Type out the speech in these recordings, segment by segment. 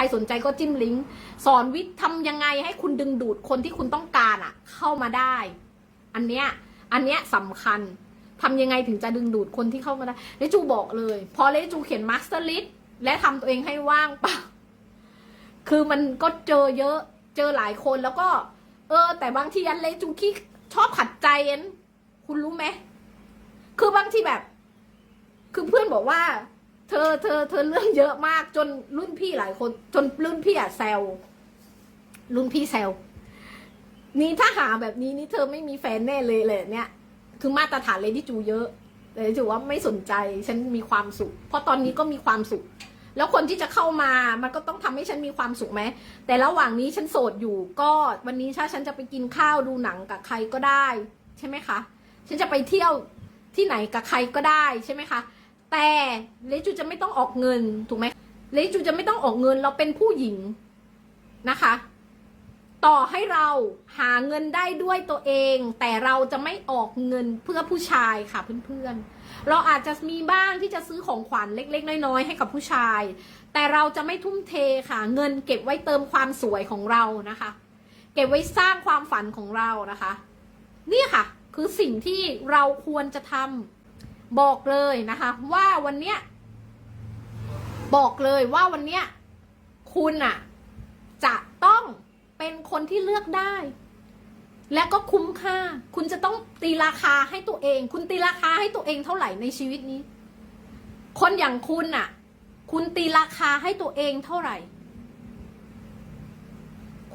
รสนใจก็จิ้มลิงก์สอนวิธีทำยังไงให้คุณดึงดูดคนที่คุณต้องการอะเข้ามาได้ อันเนี้ยอันเนี้ยสำคัญทำยังไงถึงจะดึงดูดคนที่เข้ามาได้เลจูบอกเลย พอเลจูเขียนมาสเตอร์ลิสและทำตัวเองให้ว่างเปล่าคือมันก็เจอเยอะเจอหลายคนแล้วก็ เออ แต่บางทีอันเลจูขี้ชอบขัดใจเอ็นคุณรู้ไหมคือบางทีแบบ คือเพื่อนบอกว่า เธอเธอเธอเรื่องเยอะมากจนรุ่นพี่หลายคน จนรุ่นพี่อะแซวรุ่นพี่แซวนี่ถ้าหาแบบนี้นี่เธอไม่มีแฟนแน่เลยเลยเนี่ย คือมาตรฐานเลยที่จูเยอะแต่จูว่าไม่สนใจฉันมีความสุข เพราะตอนนี้ก็มีความสุข แล้วคนที่จะเข้ามามันก็ต้องทำให้ฉันมีความสุขไหมแต่ระหว่างนี้ฉันโสดอยู่ก็วันนี้ถ้าฉันจะไปกินข้าวดูหนังกับใครก็ได้ ใช่ไหมคะ ฉันจะไปเที่ยวที่ไหนกับใครก็ได้ใช่ไหมคะ แต่เลจูจะไม่ต้องออกเงินถูกไหมเลจูจะไม่ต้องออกเงินเราเป็นผู้หญิงนะคะ ต่อให้เราหาเงินได้ด้วยตัวเอง แต่เราจะไม่ออกเงินเพื่อผู้ชายค่ะเพื่อนๆ เราอาจจะมีบ้างที่จะซื้อของขวัญเล็ก ๆ น้อยๆให้กับผู้ชาย แต่เราจะไม่ทุ่มเทค่ะ เงินเก็บไว้เติมความสวยของเรานะคะ เก็บไว้สร้างความฝันของเรานะคะ นี่ค่ะ คือสิ่งที่เราควรจะทำ บอกเลยนะคะ ว่าวันเนี้ยบอกเลยว่าวันเนี้ยคุณอะจะต้องเป็นคนที่เลือกได้ และก็คุ้มค่า คุณจะต้องตีราคาให้ตัวเอง คุณตีราคาให้ตัวเองเท่าไหร่ในชีวิตนี้ คนอย่างคุณน่ะคุณตีราคาให้ตัวเองเท่าไหร่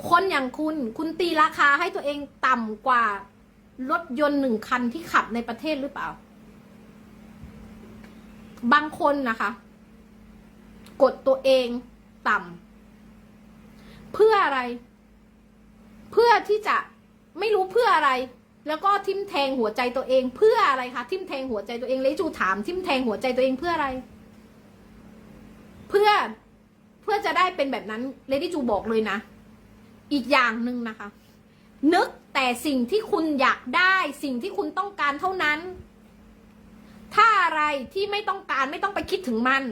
คนอย่างคุณ คุณตีราคาให้ตัวเองต่ำกว่ารถยนต์หนึ่งคันที่ขับในประเทศหรือเปล่า บางคนนะคะ กดตัวเองต่ำเพื่ออะไร เพื่อที่จะไม่รู้เพื่ออะไร แล้วก็ทิมแทงหัวใจตัวเอง เพื่ออะไรคะทิมแทงหัวใจตัวเองเลยจูถามทิมแทงหัวใจตัวเองเพื่ออะไร เพื่อเพื่อจะได้เป็นแบบนั้นเลดี้จูบอกเลยนะ อีกอย่างหนึ่งนะคะ นึกแต่สิ่งที่คุณอยากได้ สิ่งที่คุณต้องการเท่านั้น ถ้าอะไรที่ไม่ต้องการไม่ต้องไปคิดถึงมัน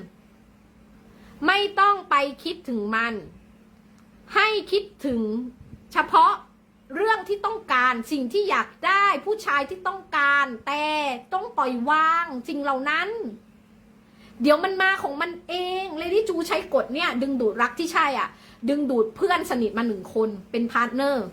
ไม่ต้องไปคิดถึงมัน ให้คิดถึงเฉพาะเรื่องที่ต้องการสิ่งที่อยากได้ผู้ชายที่ต้องการ แต่ต้องปล่อยวางสิ่งเหล่านั้น เดี๋ยวมันมาของมันเองเลดี้จูใช้กฎเนี่ย ดึงดูดรักที่ใช่อะ ดึงดูดเพื่อนสนิทมาหนึ่งคนเป็นพาร์ทเนอร์